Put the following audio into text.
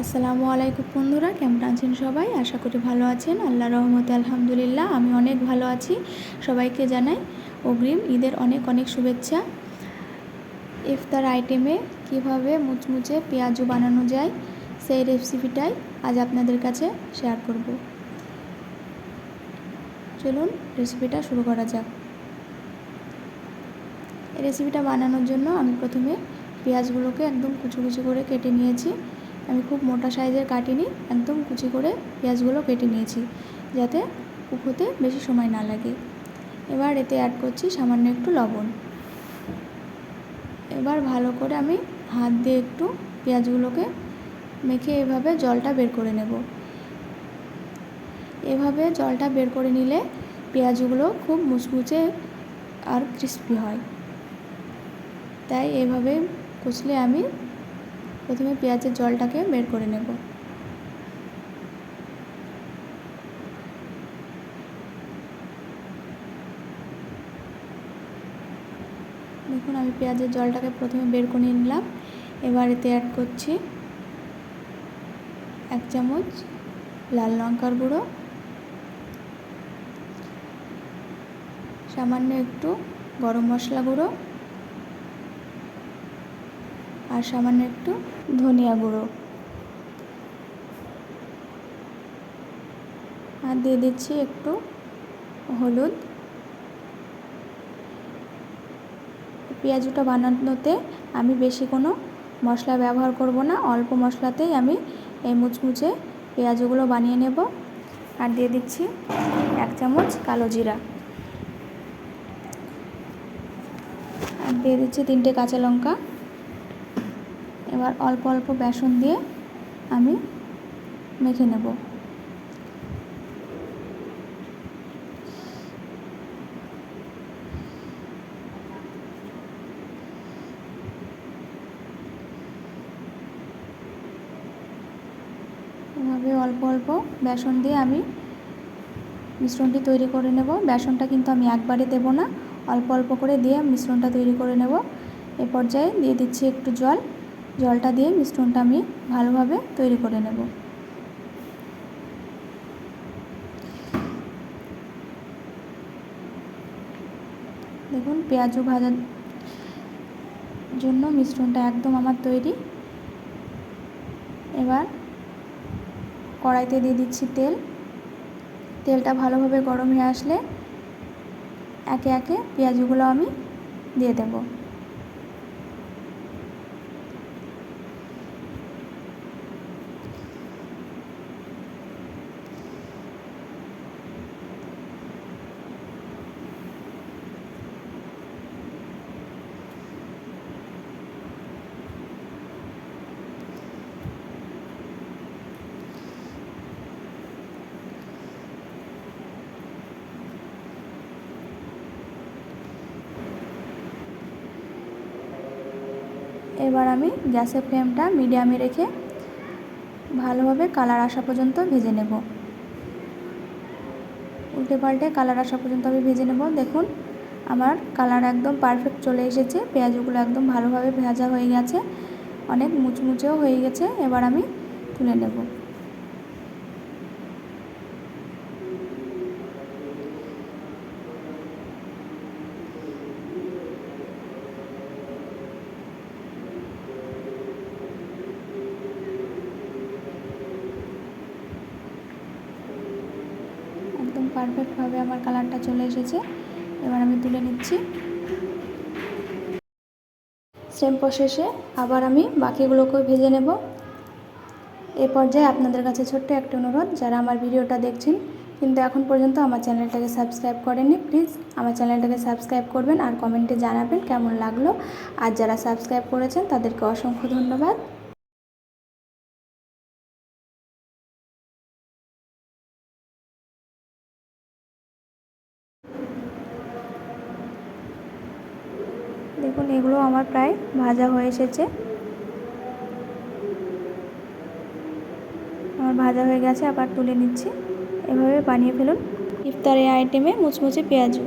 আসসালামু আলাইকুম বন্ধুরা, কেমন আছেন সবাই? আশা করি ভালো আছেন। আল্লাহ রহমতে আলহামদুলিল্লাহ, আমি অনেক ভালো আছি। সবাইকে জানাই অগ্রিম ঈদের অনেক অনেক শুভেচ্ছা। ইফতার আইটেমে কীভাবে মুচমুচে পেঁয়াজু বানানো যায়, সেই রেসিপিটাই আজ আপনাদের কাছে শেয়ার করব। চলুন রেসিপিটা শুরু করা যাক। রেসিপিটা বানানোর জন্য আমি প্রথমে পেঁয়াজগুলোকে একদম কুচু কুচি করে কেটে নিয়েছি। আমি খুব মোটা সাইজের কাটিনি, একদম কুচি করে পেঁয়াজগুলো কেটে নিয়েছি, যাতে কুক হতে বেশি সময় না লাগে। এবার এতে অ্যাড করছি সামান্য একটু লবণ। এবার ভালো করে আমি হাত দিয়ে একটু পেঁয়াজগুলোকে মেখে এভাবে জলটা বের করে নেব। এভাবে জলটা বের করে নিলে পেঁয়াজগুলো খুব মুচমুচে আর ক্রিস্পি হয়। তাই এভাবে কুচলে আমি প্রথমে পেঁয়াজের জলটাকে বের করে নেব। দেখুন, আমি পেঁয়াজের জলটাকে প্রথমে বের করে নিলাম। এবার এতে অ্যাড করছি এক চামচ লাল লঙ্কার গুঁড়ো। সামান্য একটু গরম মশলা গুঁড়ো। আর সামান্য একটু ধনিয়া গুঁড়ো। আর দিয়ে দিচ্ছি একটু হলুদ। পেঁয়াজুটা বানানোতে আমি বেশি কোনো মশলা ব্যবহার করব না, অল্প মশলাতেই আমি এই মুচমুচে পেঁয়াজগুলো বানিয়ে নেব। আর দিয়ে দিচ্ছি এক চামচ কালো জিরা। আর দিয়ে দিচ্ছি তিনটে কাঁচা লঙ্কা। এবার অল্প অল্প বেসন দিয়ে আমি মেখে নেব। এভাবে অল্প অল্প বেসন দিয়ে আমি মিশ্রণটি তৈরি করে নেব। বেসনটা কিন্তু আমি একবারে দেব না, অল্প অল্প করে দিয়ে মিশ্রণটা তৈরি করে নেব। এ পর্যায়ে দিয়ে দিচ্ছি একটু জল। জলটা দিয়ে মিশ্রণটা আমি ভালোভাবে তৈরি করে নেব। দেখুন পেঁয়াজু ভাজার জন্য মিশ্রণটা একদম আমার তৈরি। এবার কড়াইতে দিয়ে দিচ্ছি তেল। তেলটা ভালোভাবে গরম হয়ে আসলে একে একে পেঁয়াজগুলো আমি দিয়ে দেবো। এবার আমি গ্যাসের ফ্লেমটা মিডিয়ামে রেখে ভালোভাবে কালার আসা পর্যন্ত ভেজে নেব। উল্টে পাল্টে কালার আসা পর্যন্ত আমি ভেজে নেব। দেখুন, আমার কালার একদম পারফেক্ট চলে এসেছে। পেঁয়াজগুলো একদম ভালোভাবে ভেজা হয়ে গেছে। অনেক মুচমুচেও হয়ে গেছে। এবার আমি তুলে নেব একদম পারফেক্টভাবে আমার কালারটা চলে এসেছে। এবার আমি তুলে নিচ্ছি। সেম প্রসেসে আবার আমি বাকিগুলোকেও ভেজে নেব। এ পর্যায়ে আপনাদের কাছে ছোট্ট একটা অনুরোধ, যারা আমার ভিডিওটা দেখছেন কিন্তু এখন পর্যন্ত আমার চ্যানেলটাকে সাবস্ক্রাইব করেননি, প্লিজ আমার চ্যানেলটাকে সাবস্ক্রাইব করবেন আর কমেন্টে জানাবেন কেমন লাগল। আর যারা সাবস্ক্রাইব করেছেন তাদেরকে অসংখ্য ধন্যবাদ। দেখুন, এগুলো আমার প্রায় ভাজা হয়ে এসেছে। আমার ভাজা হয়ে গেছে, আবার তুলে নিচ্ছি। এভাবে বানিয়ে ফেলুন। ইফতারের আইটেমে মুচমুচে পেঁয়াজু।